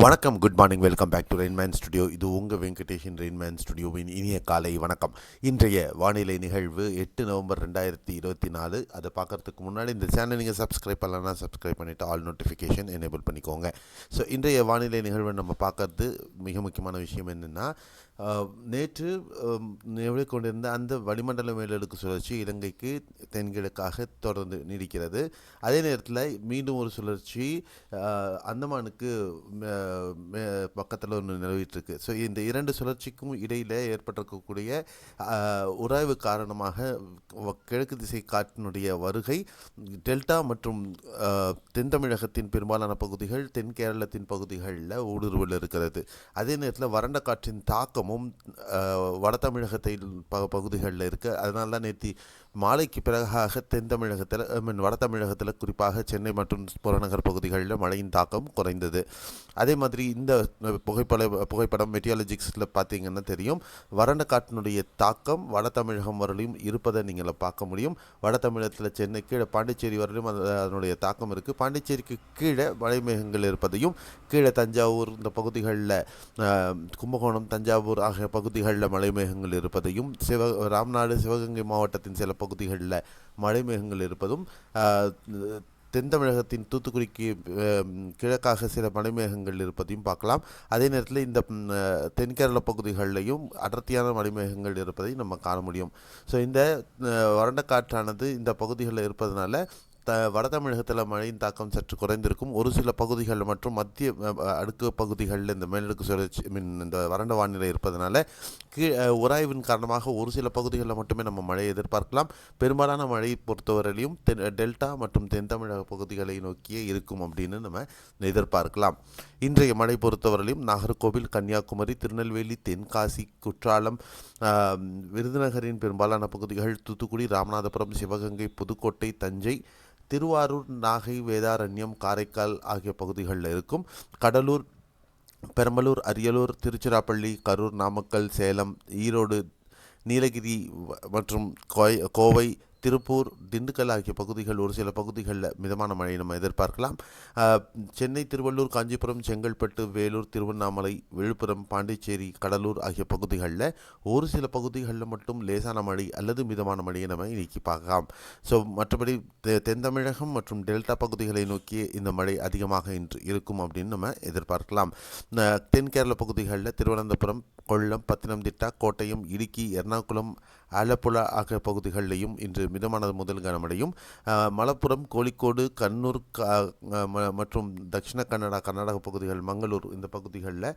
வணக்கம் good morning welcome back to Rainman studio இது உங்கள் வெங்கடேஷன் ரெயின்மேன் ஸ்டுடியோவின் இனிய காலை வணக்கம். இன்றைய வானிலை நிகழ்வு எட்டு நவம்பர் ரெண்டாயிரத்தி இருபத்தி நாலு. அதை பார்க்கறதுக்கு முன்னாடி இந்த சேனல் நீங்கள் சப்ஸ்கிரைப் பண்ணலன்னா சப்ஸ்கிரைப் பண்ணிவிட்டு ஆல் நோட்டிஃபிகேஷன் எனேபிள் பண்ணிக்கோங்க. ஸோ இன்றைய வானிலை நிகழ்வை நம்ம பார்க்கறது மிக முக்கியமான விஷயம் என்னென்னா நேற்று நிலவிக் கொண்டிருந்த அந்த வளிமண்டல மேலடுக்கு சுழற்சி இலங்கைக்கு தென்கிழக்காக தொடர்ந்து நீடிக்கிறது. அதே நேரத்தில் மீண்டும் ஒரு சுழற்சி அந்தமானுக்கு பக்கத்தில் ஒன்று நிலவிட்டுருக்கு ஸோ இந்த இரண்டு சுழற்சிக்கும் இடையில் ஏற்பட்டிருக்கக்கூடிய உராய்வு காரணமாக கிழக்கு திசை காற்றினுடைய வருகை டெல்டா மற்றும் தென் தமிழகத்தின் பெரும்பாலான பகுதிகள் தென் கேரளத்தின் பகுதிகளில் ஊடுருவல் இருக்கிறது. அதே நேரத்தில் வறண்ட காற்றின் தாக்கமும் வட தமிழகத்தில் ப பகுதிகளில் இருக்குது அதனால தான் நேற்று மாலைக்கு பிறகாக தென் தமிழகத்தில் ஐ மீன் வட தமிழகத்தில் குறிப்பாக சென்னை மற்றும் புறநகர் பகுதிகளில் மழையின் தாக்கம் குறைந்தது. அதே மாதிரி இந்த புகைப்பட புகைப்படம் மெட்டியாலஜிக்ஸில் பார்த்தீங்கன்னா தெரியும். வறண்ட காட்டினுடைய தாக்கம் வட தமிழகம் வரலையும் இருப்பதை நீங்கள் பார்க்க முடியும். வட தமிழகத்தில் சென்னை கீழே பாண்டிச்சேரி வரலையும் அது அதனுடைய தாக்கம் இருக்குது பாண்டிச்சேரிக்கு கீழே மழை மேகங்கள் இருப்பதையும் கீழே தஞ்சாவூர் இந்த பகுதிகளில் கும்பகோணம் தஞ்சாவூர் ஆகிய பகுதிகளில் மழை மேகங்கள் இருப்பதையும் சிவ ராம்நாடு சிவகங்கை மாவட்டத்தின் சில பகுதிகளில் மழை மேகங்கள் இருப்பதும் தென் தமிழகத்தின் தூத்துக்குடிக்கு கிழக்காக சில மலைமேகங்கள் இருப்பதையும் பார்க்கலாம். அதே நேரத்தில் இந்த தென்கேரள பகுதிகளிலையும் அடர்த்தியான மலைமேகங்கள் இருப்பதை நம்ம காண முடியும். ஸோ இந்த வறண்ட காற்றானது இந்த பகுதிகளில் இருப்பதனால த வட தமிழகத்தில் மழையின் தாக்கம் சற்று குறைந்திருக்கும். ஒரு சில பகுதிகளில் மற்றும் மத்திய அடுக்கு பகுதிகளில் இந்த மேலடுக்கு சுழற்சி மீன் இந்த வறண்ட வானிலை இருப்பதனால கீழ் உராய்வின் காரணமாக ஒரு சில பகுதிகளில் மட்டுமே நம்ம மழையை எதிர்பார்க்கலாம். பெரும்பாலான மழையை பொறுத்தவரையிலும் தென் டெல்டா மற்றும் தென் தமிழக பகுதிகளை நோக்கியே இருக்கும் அப்படின்னு நம்ம எதிர்பார்க்கலாம். இன்றைய மழை பொறுத்தவரையிலும் நாகர்கோவில் கன்னியாகுமரி திருநெல்வேலி தென்காசி குற்றாலம் விருதுநகரின் பெரும்பாலான பகுதிகள் தூத்துக்குடி ராமநாதபுரம் சிவகங்கை புதுக்கோட்டை தஞ்சை திருவாரூர் நாகை வேதாரண்யம் காரைக்கால் ஆகிய பகுதிகளில் இருக்கும் கடலூர் பெரம்பலூர் அரியலூர் திருச்சிராப்பள்ளி கரூர் நாமக்கல் சேலம் ஈரோடு நீலகிரி மற்றும் கோய் கோவை திருப்பூர் திண்டுக்கல் ஆகிய பகுதிகள் ஒரு சில பகுதிகளில் மிதமான மழையை நம்ம எதிர்பார்க்கலாம். சென்னை திருவள்ளூர் காஞ்சிபுரம் செங்கல்பட்டு வேலூர் திருவண்ணாமலை விழுப்புரம் பாண்டிச்சேரி கடலூர் ஆகிய பகுதிகளில் ஒரு சில பகுதிகளில் மட்டும் லேசான மழை அல்லது மிதமான மழையை நம்ம இன்னைக்கு பார்க்கலாம். ஸோ மற்றபடி தெ- தென் தமிழகம் மற்றும் டெல்டா பகுதிகளை நோக்கி இந்த மழை அதிகமாக இன்று இருக்கும் அப்படின்னு நம்ம எதிர்பார்க்கலாம். தென் கேரள பகுதிகளில் திருவனந்தபுரம் கொல்லம் பத்தனம்திட்டா கோட்டயம் இடுக்கி எர்ணாகுளம் ஆலப்புழா ஆகிய பகுதிகளிலையும் இன்று மிதமானது முதல் கனமழையும் மலப்புரம் கோழிக்கோடு கண்ணூர் ம- மற்றும் தட்சிண கன்னடா கர்நாடக பகுதிகள் மங்களூர் இந்த பகுதிகளில்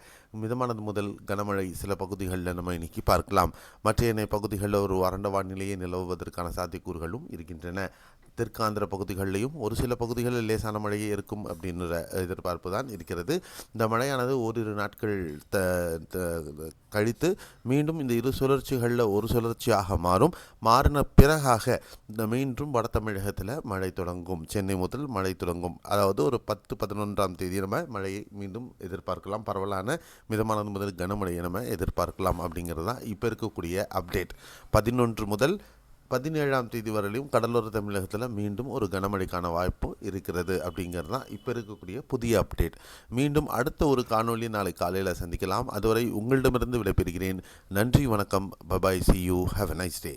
மிதமானது முதல் கனமழை சில பகுதிகளில் நம்ம இன்னைக்கு பார்க்கலாம். மற்ற ஏனைய பகுதிகளில் ஒரு வறண்ட வானிலையை நிலவுவதற்கான சாத்தியக்கூறுகளும் இருக்கின்றன. தெற்காந்திர பகுதிகளிலையும் ஒரு சில பகுதிகளில் லேசான மழையே இருக்கும் அப்படின்ற எதிர்பார்ப்பு தான் இருக்கிறது. இந்த மழையானது ஓரிரு நாட்கள் த த- கழித்து மீண்டும் இந்த இரு சுழற்சிகளில் ஒரு சுழற்சியாக மாறும். மாறின பிறகாக இந்த மீண்டும் வட தமிழகத்தில் மழை தொடங்கும். சென்னை முதல் மழை தொடங்கும். அதாவது ஒரு பத்து பதினொன்றாம் தேதி நம்ம மழையை மீண்டும் எதிர்பார்க்கலாம். பரவலான மிதமானது முதல் கனமழையை நம்ம எதிர்பார்க்கலாம் அப்படிங்கிறது தான் இப்போ இருக்கக்கூடிய அப்டேட் பதினொன்று முதல் பதினேழாம் தேதி வரையிலும் கடலோர தமிழகத்தில் மீண்டும் ஒரு கனமழைக்கான வாய்ப்பு இருக்கிறது அப்படிங்கிறது தான் இப்போ இருக்கக்கூடிய புதிய அப்டேட் மீண்டும் அடுத்த ஒரு காணொலி நாளை காலையில் சந்திக்கலாம். அதுவரை உங்களிடமிருந்து விடைபெறுகிறேன். நன்றி வணக்கம். Bye bye see you have nice day